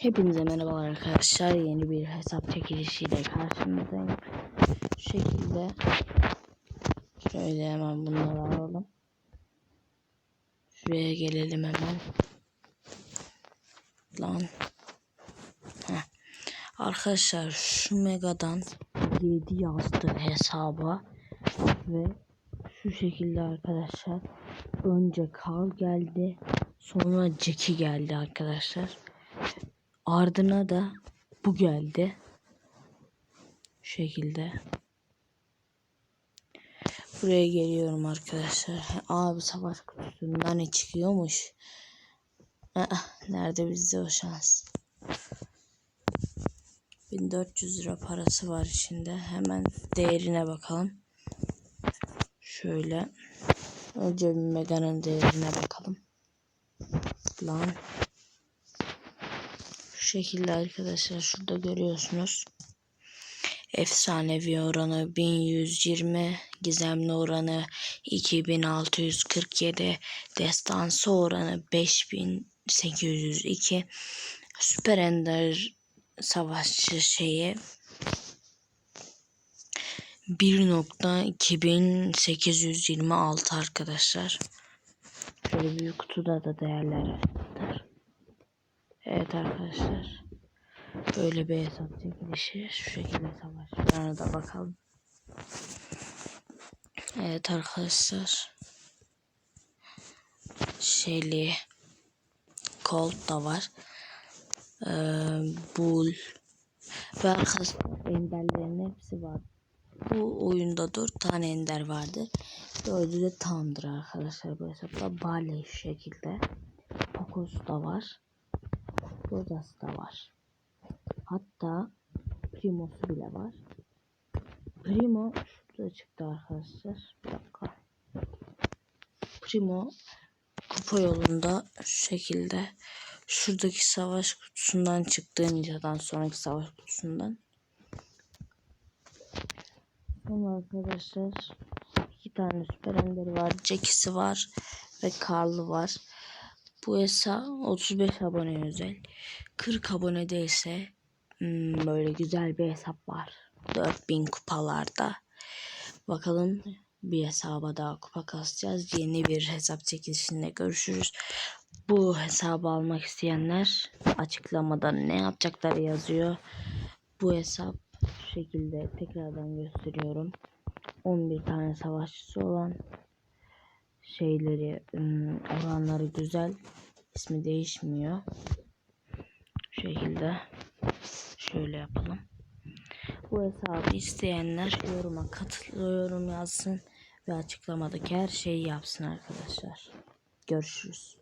Hepinize merhabalar arkadaşlar. Yeni bir hesap çekilişiyle karşınızdayım. Şu şekilde şöyle hemen bunları alalım. Şuraya gelelim hemen. Lan. Heh. Arkadaşlar şu megadan 7 yazdı hesaba ve şu şekilde arkadaşlar önce Carl geldi sonra Jackie geldi arkadaşlar. Ardına da bu geldi. Şu şekilde. Buraya geliyorum arkadaşlar. Abi savaş kutusundan ne çıkıyormuş? Aa, nerede bizde o şans? 1400 lira parası var içinde. Hemen değerine bakalım. Şöyle. Önce bir Mega'nın değerine bakalım. Lan. Şu şekilde arkadaşlar şurada görüyorsunuz. Efsanevi oranı 1120, gizemli oranı 2647, destansı oranı 5802, süper ender savaşçı şeyi 1.2826 arkadaşlar. Şöyle büyük kutuda da değerler var. Evet arkadaşlar. Böyle bir hesap çekilişi. Şu şekilde savaşlarına da bakalım. Evet arkadaşlar. Shelly. Colt da var. Ee, Bull. Ve arkadaşlar enderlerin hepsi var. Bu oyunda 4 tane ender vardı. Dördü de tamdır arkadaşlar bu hesapta. Barley şu şekilde. Pokus da var. Rodası da var. Hatta Primo'su bile var. Primo şurada çıktı arkadaşlar. Bir dakika. Primo kupa yolunda şu şekilde şuradaki savaş kutusundan çıktı Ninja'dan sonraki savaş kutusundan. Sonra arkadaşlar iki tane süper enderi var. Jackie'si var ve Carl'ı var. Bu hesap 35 abone özel. 40 abonede ise hmm, böyle güzel bir hesap var. 4000 kupalarda. Bakalım bir hesaba daha kupa kasacağız. Yeni bir hesap çekilişinde görüşürüz. Bu hesabı almak isteyenler açıklamada ne yapacakları yazıyor. Bu hesap şekilde tekrardan gösteriyorum. 11 tane savaşçısı olan şeyleri ım, oranları güzel. İsmi değişmiyor. Şu şekilde şöyle yapalım. Bu hesabı isteyenler yoruma katılıyorum yazsın ve açıklamadaki her şeyi yapsın arkadaşlar. Görüşürüz.